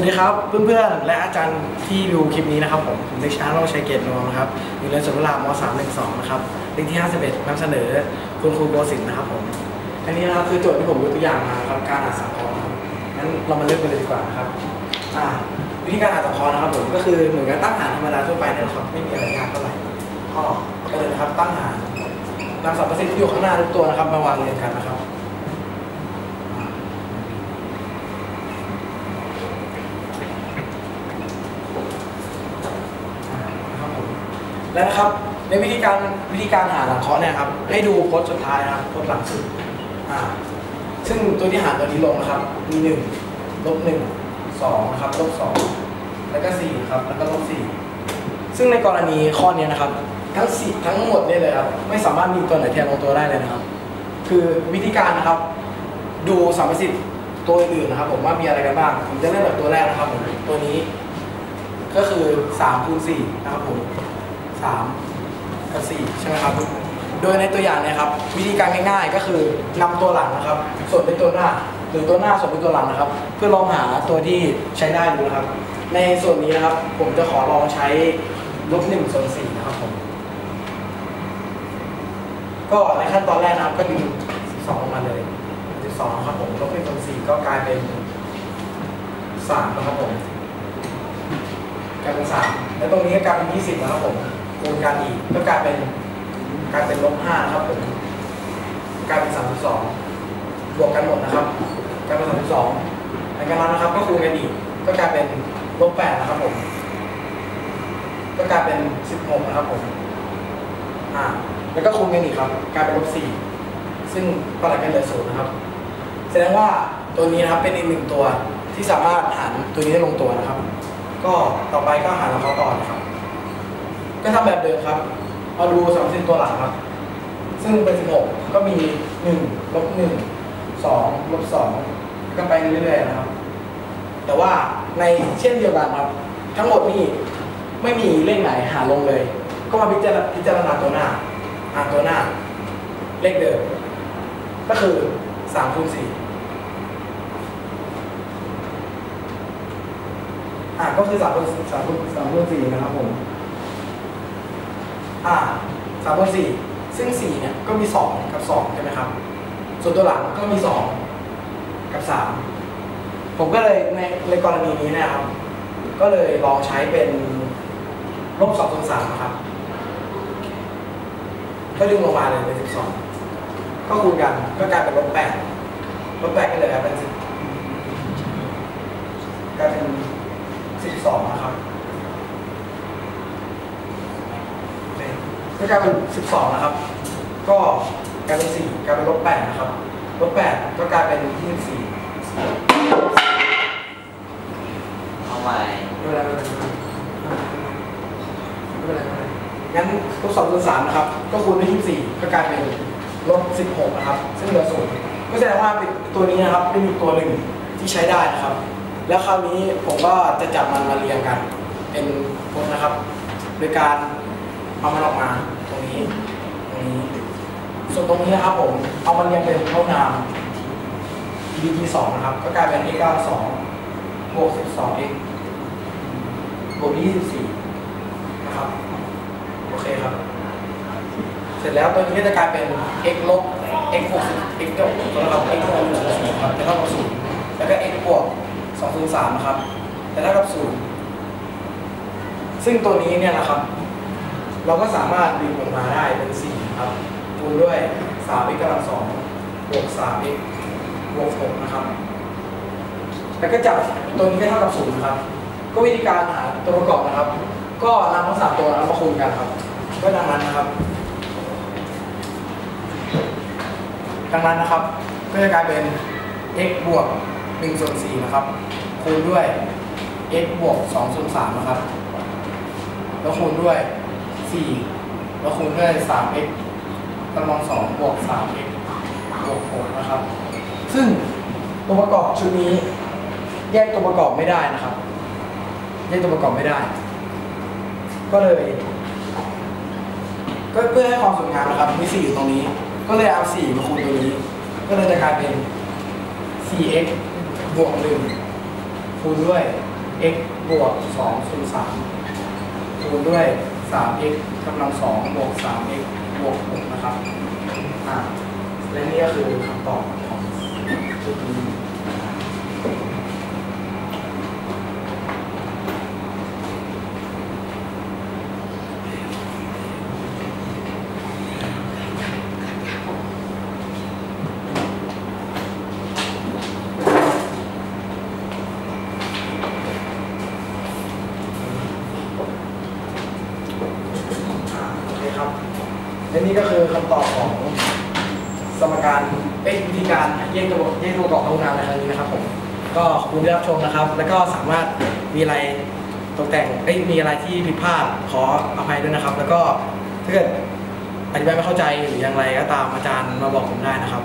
วัสดีครับเพื่อนๆ และอาจารย์ที่ดูคลิปนี้นะครับผมผมเด็กช้ายโรชัยเกตนวงนครับอยู่เรียนสุรามสามหนึ่งสองนะครับเลขที่ 51นำเสนอคุณครูโบสินนะครับผมอันนี้นะครับคือโจทย์ที่ผมยกตัวอย่างมาครับการอ่านสังเคราะห์ครับงั้นเรามาเริ่มกันเลยดีกว่านะครับอ่าวิธีการอ่านสังเคราะห์นะครับผมก็คือเหมือนกับตั้งหารธรรมดาทั่วไปนะครับไม่มีอะไรยากเท่าไหร่ก็เลยนะครับตั้งหารนำสรรพสิ่งที่อยู่ข้างหน้าทุกตัวนะครับมาวางเรียงกันนะครับ แล้วนะครับ ในวิธีการวิธีการหาหลังเคาะเนี่ยครับให้ดูโพสต์สุดท้ายนะครับโพสต์หลังสุดอ่าซึ่งตัวที่หารตัวนี้ลงนะครับ มีหนึ่งลบหนึ่งสองนะครับลบสองแล้วก็สี่ครับแล้วก็ลบสี่ซึ่งในกรณีข้อนี้นะครับ ทั้งสี่ทั้งหมดเนี่ยเลยครับไม่สามารถมีตัวไหนแทนลงตัวได้เลยนะครับ คือวิธีการนะครับ ดูสามสิบตัวอื่นนะครับ ผมว่ามีอะไรกันบ้างผมจะเริ่มจากตัวแรกนะครับผมตัวนี้ ก็คือ3คูณ4นะครับผม 3กับ4ใช่ไหมครับ โดยในตัวอย่างนี่ยครับ วิธีการง่ายๆก็คือนำตัวหลังนะครับ ส่วนเป็นตัวหน้า หรือตัวหน้าส่วนเป็นตัวหลังนะครับ เพื่อลองหาตัวที่ใช้ได้ดูนะครับ ในส่วนนี้นะครับผมจะขอลองใช้ลบหนึ่งส่วนสี่นะครับผมก็ในขั้นตอนแรกนะครับก็ดึง12ออกมาเลย12ครับผมลบหนึ่งส่วนสี่ก็กลายเป็น3นะครับผมกลายเป็นสามแล้วตรงนี้ก็กลายเป็นยี่สิบนะครับผม คูณกันอีกก็กลายเป็นกลายเป็นลบห้านะครับผมกลายเป็นสามสิบสองบวกกันหมดนะครับกลายเป็นสามสิบสองหลังจากนั้นนะครับ ก็คูณกันอีกก็กลายเป็นลบแปดนะครับผมก็กลายเป็นสิบหกนะครับผมอ่าแล้วก็คูณกันอีกครับกลายเป็นลบสี่ซึ่งประหลัดกันเหลือศูนย์นะครับ แสดงว่าตัวนี้นะครับเป็นอีกหนึ่งตัวที่สามารถหารตัวนี้ได้ลงตัวนะครับ ก็ต่อไปก็หาลำเขาต่อนะครับ ก็ทำแบบเดิมครับ เอาดูสามสิบตัวหลังครับ ซึ่งเป็นสิบหกก็มีหนึ่งลบหนึ่งสองลบสองก็ไปเรื่อยๆนะครับ แต่ว่าในเช่นเดียวกันครับ ทั้งหมดนี่ไม่มีเลขไหนหาลงเลย ก็มาพิจารณาพิจารณาตัวหน้าอ่านตัวหน้า เลขเดิม ก็คือสามคูณสี่อ่าก็คือสามคูณสามคูณสามคูณสี่นะครับผม อ่าสามคูณสี่ซึ่งสี่เนี่ยก็มีสองกับสองใช่ไหมครับ ส่วนตัวหลังก็มีสองกับสามผมก็เลยในในกรณีนี้นะครับ ก็เลยลองใช้เป็นลบสองส่วนสามนะครับก็ดึงลงมาเลยเป็นสิบสองก็คูณกันก็กลายเป็นลบแปดลบแปดก็เลยกลายเป็นสิบกลายเป็น สิบสองนะครับ ก็กลายเป็นสิบสองนะครับ ก็กลายเป็นสี่กลายเป็นลบแปดนะครับ ลบแปดก็กลายเป็นยี่สิบสี่เอาไว้ไม่เป็นไรไม่เป็นไรไม่เป็นไรไม่เป็นไรงั้นลบสองส่วนสามนะครับ ก็คูณด้วยยี่สิบสี่ก็กลายเป็นลบสิบหกนะครับ ซึ่งเหลือศูนย์ก็แสดงว่าตัวนี้นะครับเป็นอีกตัวหนึ่งที่ใช้ได้นะครับ แล้วคราวนี้ผมก็จะจับมันมาเรียงกัน เป็นพวกนะครับ โดยการ เอามันออกมาตรงนี้ตรงนี้ส่วนตรงนี้นะครับผมเอามันเรียงเป็นเท่านาม dt สองนะครับ ก็กลายเป็น x 9 2บวก12 x บวก24นะครับโอเคครับ เสร็จแล้วตัวนี้จะกลายเป็น x ลบ x บวก10 x ลบนะครับ x ลบหนึ่งศูนย์ครับจะเท่ากับศูนย์แล้วก็ x บวกสองคูณสามนะครับจะเท่ากับศูนย์ซึ่งตัวนี้เนี่ยนะครับ เราก็สามารถดึงออกมาได้เป็นสี่ครับคูณด้วยสาม x กำลังสองบวกสาม x บวกหกนะครับ แล้วก็จับตัวนี้ก็เท่ากับศูนย์นะครับ ก็วิธีการหาตัวประกอบนะครับ ก็นำทั้งสามตัวนั้นมาคูณกันครับ ก็ดังนั้นนะครับ ดังนั้นนะครับ ก็จะกลายเป็น x บวก1ส่วน4นะครับ คูณด้วย x บวก2ส่วน3นะครับ แล้วคูณด้วย 4แล้วคูณด้วย 3x กำลัง2บวก 3x บวก6นะครับ ซึ่งตัวประกอบชุดนี้ แยกตัวประกอบไม่ได้นะครับ แยกตัวประกอบไม่ได้ ก็เลย ก็เพื่อให้ความสวยงามนะครับมี4อยู่ตรงนี้ ก็เลยเอา4มาคูณตัวนี้ ก็เลยจะกลายเป็น 4x บวก1คูณด้วย x บวก2คูณ3คูณด้วย 3x กำลัง2บวก 3x บวก6นะครับ อ่า และนี่ก็คือคำตอบของชุดนี้อ่าโอเคครับ และนี่ก็คือคำตอบของสมการเอ้ยวิธีการแยกตัวแยกตัวประกอบของงานในครั้งนี้นะครับผมก็ขอบคุณที่รับชมนะครับ แล้วก็สามารถมีอะไรตกแต่งเอ้มีอะไรที่ผิดพลาดขออภัยด้วยนะครับ แล้วก็ถ้าเกิดอธิบายไม่เข้าใจหรืออย่างไรก็ตามอาจารย์มาบอกผมได้นะครับ